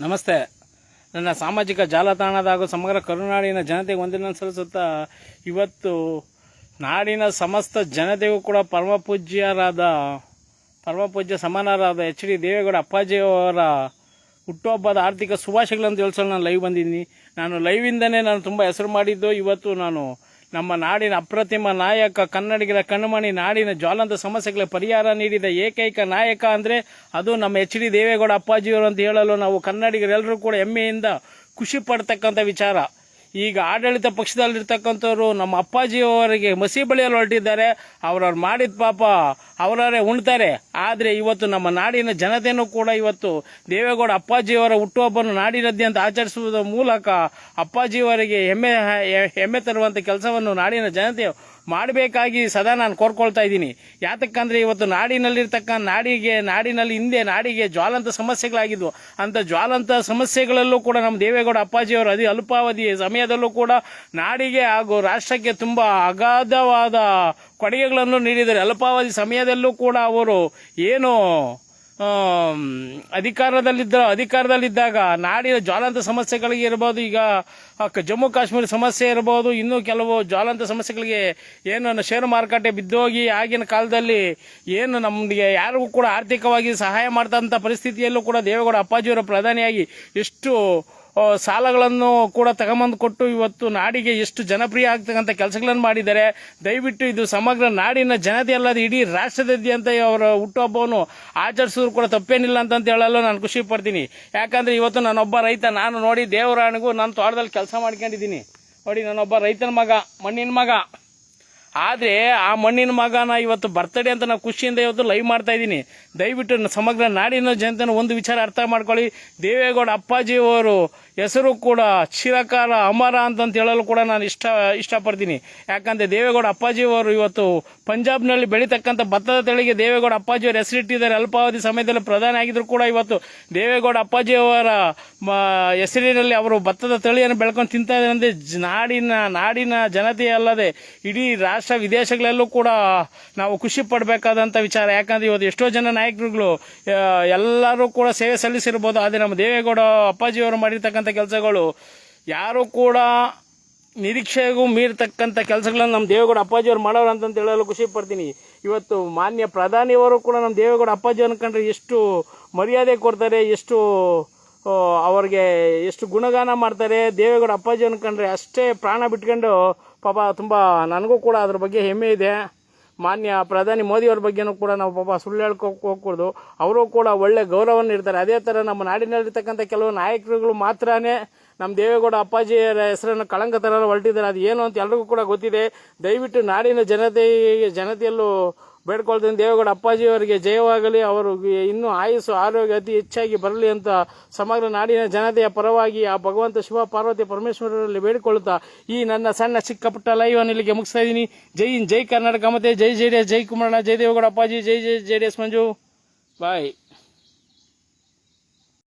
ನಮಸ್ತೆ. ನನ್ನ ಸಾಮಾಜಿಕ ಜಾಲತಾಣದ ಹಾಗೂ ಸಮಗ್ರ ಕರುನಾಡಿನ ಜನತೆಗೆ ಒಂದಿನ ಸಲ್ಲಿಸುತ್ತಾ ಇವತ್ತು ನಾಡಿನ ಸಮಸ್ತ ಜನತೆಗೂ ಕೂಡ ಪರಮ ಪೂಜ್ಯರಾದ ಸಮಾನರಾದ ಎಚ್ ಡಿ ದೇವೇಗೌಡ ಅಪ್ಪಾಜಿಯವರ ಹುಟ್ಟುಹಬ್ಬದ ಆರ್ಥಿಕ ಶುಭಾಶಯಗಳನ್ನು ತಿಳಿಸಲು ನಾನು ಲೈವ್ ಬಂದಿದ್ದೀನಿ. ನಾನು ಲೈವಿಂದನೇ ನಾನು ತುಂಬ ಹೆಸರು ಮಾಡಿದ್ದು. ಇವತ್ತು ನಾನು ನಮ್ಮ ನಾಡಿನ ಅಪ್ರತಿಮ ನಾಯಕ, ಕನ್ನಡಿಗರ ಕಣ್ಮಣಿ, ನಾಡಿನ ಜ್ವಾಲಂತ ಸಮಸ್ಯೆಗಳ ಪರಿಹಾರ ನೀಡಿದ ಏಕೈಕ ನಾಯಕ ಅಂದರೆ ಅದು ನಮ್ಮ ಎಚ್ ಡಿ ದೇವೇಗೌಡ ಅಪ್ಪಾಜಿಯವರು ಅಂತ ಹೇಳಲು ನಾವು ಕನ್ನಡಿಗರೆಲ್ಲರೂ ಕೂಡ ಹೆಮ್ಮೆಯಿಂದ ಖುಷಿ ಪಡ್ತಕ್ಕಂಥ ವಿಚಾರ. ಈಗ ಆಡಳಿತ ಪಕ್ಷದಲ್ಲಿರ್ತಕ್ಕಂಥವ್ರು ನಮ್ಮ ಅಪ್ಪಾಜಿಯವರಿಗೆ ಮಸಿ ಬಳಿಯಲ್ಲಿ ಹೊರಟಿದ್ದಾರೆ. ಅವ್ರವ್ರು ಮಾಡಿದ ಪಾಪ ಅವರವರೇ ಉಣ್ತಾರೆ. ಆದರೆ ಇವತ್ತು ನಮ್ಮ ನಾಡಿನ ಜನತೆಯೂ ಕೂಡ ಇವತ್ತು ದೇವೇಗೌಡ ಅಪ್ಪಾಜಿಯವರ ಹುಟ್ಟುಹಬ್ಬವನ್ನು ಅಂತ ಆಚರಿಸುವುದರ ಮೂಲಕ ಅಪ್ಪಾಜಿಯವರಿಗೆ ಹೆಮ್ಮೆ ಹೆಮ್ಮೆ ತರುವಂಥ ಕೆಲಸವನ್ನು ನಾಡಿನ ಜನತೆ ಮಾಡಬೇಕಾಗಿ ಸದಾ ನಾನು ಕೋರ್ಕೊಳ್ತಾ ಇದ್ದೀನಿ. ಯಾತಕ್ಕಂದ್ರೆ ಇವತ್ತು ನಾಡಿನಲ್ಲಿರ್ತಕ್ಕ ನಾಡಿಗೆ, ನಾಡಿನಲ್ಲಿ ಹಿಂದೆ ನಾಡಿಗೆ ಜ್ವಾಲಂತ ಸಮಸ್ಯೆಗಳಾಗಿದ್ವು. ಅಂತ ಜ್ವಾಲಂತ ಸಮಸ್ಯೆಗಳಲ್ಲೂ ಕೂಡ ನಮ್ಮ ದೇವೇಗೌಡ ಅಪ್ಪಾಜಿಯವರು ಅದೇ ಅಲ್ಪಾವಧಿ ಸಮಯದಲ್ಲೂ ಕೂಡ ನಾಡಿಗೆ ಹಾಗೂ ರಾಷ್ಟ್ರಕ್ಕೆ ತುಂಬ ಅಗಾಧವಾದ ಕೊಡುಗೆಗಳನ್ನು ನೀಡಿದ್ದಾರೆ. ಅಲ್ಪಾವಧಿ ಸಮಯದಲ್ಲೂ ಕೂಡ ಅವರು ಏನು ಅಧಿಕಾರದಲ್ಲಿದ್ದ, ಅಧಿಕಾರದಲ್ಲಿದ್ದಾಗ ನಾಡಿನ ಜ್ವಾಲಂತ ಸಮಸ್ಯೆಗಳಿಗೆ ಇರ್ಬೋದು ಈಗ ಜಮ್ಮು ಕಾಶ್ಮೀರ ಸಮಸ್ಯೆ ಇರ್ಬೋದು ಇನ್ನೂ ಕೆಲವು ಜ್ವಾಲಂತ ಸಮಸ್ಯೆಗಳಿಗೆ ಏನು ಷೇರು ಮಾರುಕಟ್ಟೆ ಬಿದ್ದೋಗಿ ಆಗಿನ ಕಾಲದಲ್ಲಿ ಏನು ನಮಗೆ ಯಾರಿಗೂ ಕೂಡ ಆರ್ಥಿಕವಾಗಿ ಸಹಾಯ ಮಾಡ್ತಂಥ ಪರಿಸ್ಥಿತಿಯಲ್ಲೂ ಕೂಡ ದೇವೇಗೌಡ ಅಪ್ಪಾಜಿಯವರು ಪ್ರಧಾನಿಯಾಗಿ ಎಷ್ಟು ಸಾಲಗಳನ್ನು ಕೂಡ ತಗೊಂಬಂದು ಕೊಟ್ಟು ಇವತ್ತು ನಾಡಿಗೆ ಎಷ್ಟು ಜನಪ್ರಿಯ ಆಗ್ತಕ್ಕಂಥ ಕೆಲಸಗಳನ್ನು ಮಾಡಿದ್ದಾರೆ. ದಯವಿಟ್ಟು ಇದು ಸಮಗ್ರ ನಾಡಿನ ಜನತೆ ಅಲ್ಲದೆ ಇಡೀ ರಾಷ್ಟ್ರದಾದ್ಯಂತ ಅವರ ಹುಟ್ಟುಹಬ್ಬವನ್ನು ಆಚರಿಸಿದ್ರು ಕೂಡ ತಪ್ಪೇನಿಲ್ಲ ಅಂತ ಹೇಳಲು ನಾನು ಖುಷಿ ಪಡ್ತೀನಿ. ಯಾಕಂದ್ರೆ ಇವತ್ತು ನಾನೊಬ್ಬ ರೈತ, ನಾನು ನೋಡಿ ದೇವರಾಣಿಗೂ ನನ್ನ ತೋಟದಲ್ಲಿ ಕೆಲಸ ಮಾಡ್ಕೊಂಡಿದ್ದೀನಿ. ನೋಡಿ, ನಾನೊಬ್ಬ ರೈತನ ಮಗ, ಮಣ್ಣಿನ ಮಗ. ಆದರೆ ಆ ಮಣ್ಣಿನ ಮಗನ ಇವತ್ತು ಬರ್ತಡೇ ಅಂತ ನಾವು ಖುಷಿಯಿಂದ ಇವತ್ತು ಲೈವ್ ಮಾಡ್ತಾ ಇದ್ದೀನಿ. ದಯವಿಟ್ಟು ಸಮಗ್ರ ನಾಡಿನ ಜನತೆನ ಒಂದು ವಿಚಾರ ಅರ್ಥ ಮಾಡ್ಕೊಳ್ಳಿ. ದೇವೇಗೌಡ ಅಪ್ಪಾಜಿ ಅವರು ಹೆಸರು ಕೂಡ ಚಿರಕಾಲ ಅಮರ ಅಂತಂತ ಹೇಳಲು ಕೂಡ ನಾನು ಇಷ್ಟ, ಇಷ್ಟಪಡ್ತೀನಿ. ಯಾಕಂದರೆ ದೇವೇಗೌಡ ಅಪ್ಪಾಜಿ ಅವರು ಇವತ್ತು ಪಂಜಾಬ್ನಲ್ಲಿ ಬೆಳೀತಕ್ಕಂಥ ಭತ್ತದ ತಳಿಗೆ ದೇವೇಗೌಡ ಅಪ್ಪಾಜಿ ಅವರು ಹೆಸರಿಟ್ಟಿದ್ದಾರೆ. ಅಲ್ಪಾವಧಿ ಸಮಯದಲ್ಲಿ ಪ್ರಧಾನಿ ಆಗಿದ್ರು ಕೂಡ ಇವತ್ತು ದೇವೇಗೌಡ ಅಪ್ಪಾಜಿಯವರ ಅವರ ಹೆಸರಿನಲ್ಲಿ ಅವರು ಭತ್ತದ ತಳಿಯನ್ನು ಬೆಳ್ಕೊಂಡು ತಿಂತಾ ಇದ್ದಾರೆ. ಅಂದರೆ ನಾಡಿನ ನಾಡಿನ ಜನತೆ ಅಲ್ಲದೆ ಇಡೀ ರಾಷ್ಟ್ರ ವಿದೇಶಗಳಲ್ಲೂ ಕೂಡ ನಾವು ಖುಷಿ ಪಡಬೇಕಾದಂಥ ವಿಚಾರ. ಯಾಕಂದರೆ ಇವತ್ತು ಎಷ್ಟೋ ಜನ ನಾಯಕರುಗಳು ಎಲ್ಲರೂ ಕೂಡ ಸೇವೆ ಸಲ್ಲಿಸಿರ್ಬೋದು. ಆದರೆ ನಮ್ಮ ದೇವೇಗೌಡ ಅಪ್ಪಾಜಿಯವರು ಮಾಡಿರ್ತಕ್ಕಂಥ ಕೆಲಸಗಳು, ಯಾರು ಕೂಡ ನಿರೀಕ್ಷೆಗೂ ಮೀರ್ತಕ್ಕಂಥ ಕೆಲಸಗಳನ್ನು ನಮ್ಮ ದೇವೇಗೌಡ ಅಪ್ಪಾಜಿಯವರು ಮಾಡೋರು ಅಂತಂತ ಹೇಳಲು ಖುಷಿ ಪಡ್ತೀನಿ. ಇವತ್ತು ಮಾನ್ಯ ಪ್ರಧಾನಿಯವರು ಕೂಡ ನಮ್ಮ ದೇವೇಗೌಡ ಅಪ್ಪಾಜಿಯವ್ರನ್ನ ಕಂಡ್ರೆ ಎಷ್ಟು ಮರ್ಯಾದೆ ಕೊಡ್ತಾರೆ, ಎಷ್ಟು ಅವ್ರಿಗೆ ಎಷ್ಟು ಗುಣಗಾನ ಮಾಡ್ತಾರೆ, ದೇವೇಗೌಡ ಅಪ್ಪಾಜಿ ಕಂಡ್ರೆ ಅಷ್ಟೇ ಪ್ರಾಣ ಬಿಟ್ಕೊಂಡು ಪಾಪ ತುಂಬ ನನಗೂ ಕೂಡ ಅದ್ರ ಬಗ್ಗೆ ಹೆಮ್ಮೆ ಇದೆ. ಮಾನ್ಯ ಪ್ರಧಾನಿ ಮೋದಿಯವ್ರ ಬಗ್ಗೆನೂ ಕೂಡ ನಾವು ಪಾಪ ಸುಳ್ಳು ಹೇಳ್ಕೊಕ್ಕೆ ಹೋಗ್ಕೂಡ್ದು ಅವರು ಕೂಡ ಒಳ್ಳೆ ಗೌರವವನ್ನು ಇರ್ತಾರೆ ಅದೇ ಥರ ನಮ್ಮ ನಾಡಿನಲ್ಲಿರ್ತಕ್ಕಂಥ ಕೆಲವು ನಾಯಕರುಗಳು ಮಾತ್ರನೇ ನಮ್ಮ ದೇವೇಗೌಡ ಅಪ್ಪಾಜಿಯರ ಹೆಸರನ್ನು ಕಳಂಕ ಥರ ಹೊರಟಿದ್ದಾರೆ. ಅದು ಏನು ಅಂತ ಎಲ್ರಿಗೂ ಕೂಡ ಗೊತ್ತಿದೆ. ದಯವಿಟ್ಟು ನಾಡಿನ ಜನತೆ ಜನತೆಯಲ್ಲೂ ಬೇಡ್ಕೊಳ್ತೀನಿ. ದೇವೇಗೌಡ ಅಪ್ಪಾಜಿಯವರಿಗೆ ಜಯವಾಗಲಿ. ಅವರು ಇನ್ನೂ ಆಯುಸ್ಸು, ಆರೋಗ್ಯ ಅತಿ ಹೆಚ್ಚಾಗಿ ಬರಲಿ ಅಂತ ಸಮಗ್ರ ನಾಡಿನ ಜನತೆಯ ಪರವಾಗಿ ಆ ಭಗವಂತ ಶಿವ ಪಾರ್ವತಿ ಪರಮೇಶ್ವರರಲ್ಲಿ ಬೇಡಿಕೊಳ್ಳುತ್ತಾ ಈ ನನ್ನ ಸಣ್ಣ ಚಿಕ್ಕ ಪುಟ್ಟ ಲೈವ್ ಅನ್ನು ಇಲ್ಲಿಗೆ ಮುಗಿಸ್ತಾ ಇದ್ದೀನಿ. ಜೈ ಹಿಂದ್, ಜೈ ಕರ್ನಾಟಕ. ಮತ್ತೆ ಜೈ ಜೆ ಡಿ ಎಸ್, ಜೈ ಕುಮಾರಣ್ಣ, ಜೈ ದೇವೇಗೌಡ ಅಪ್ಪಾಜಿ, ಜೈ ಜೈ, J D S Manju. Bye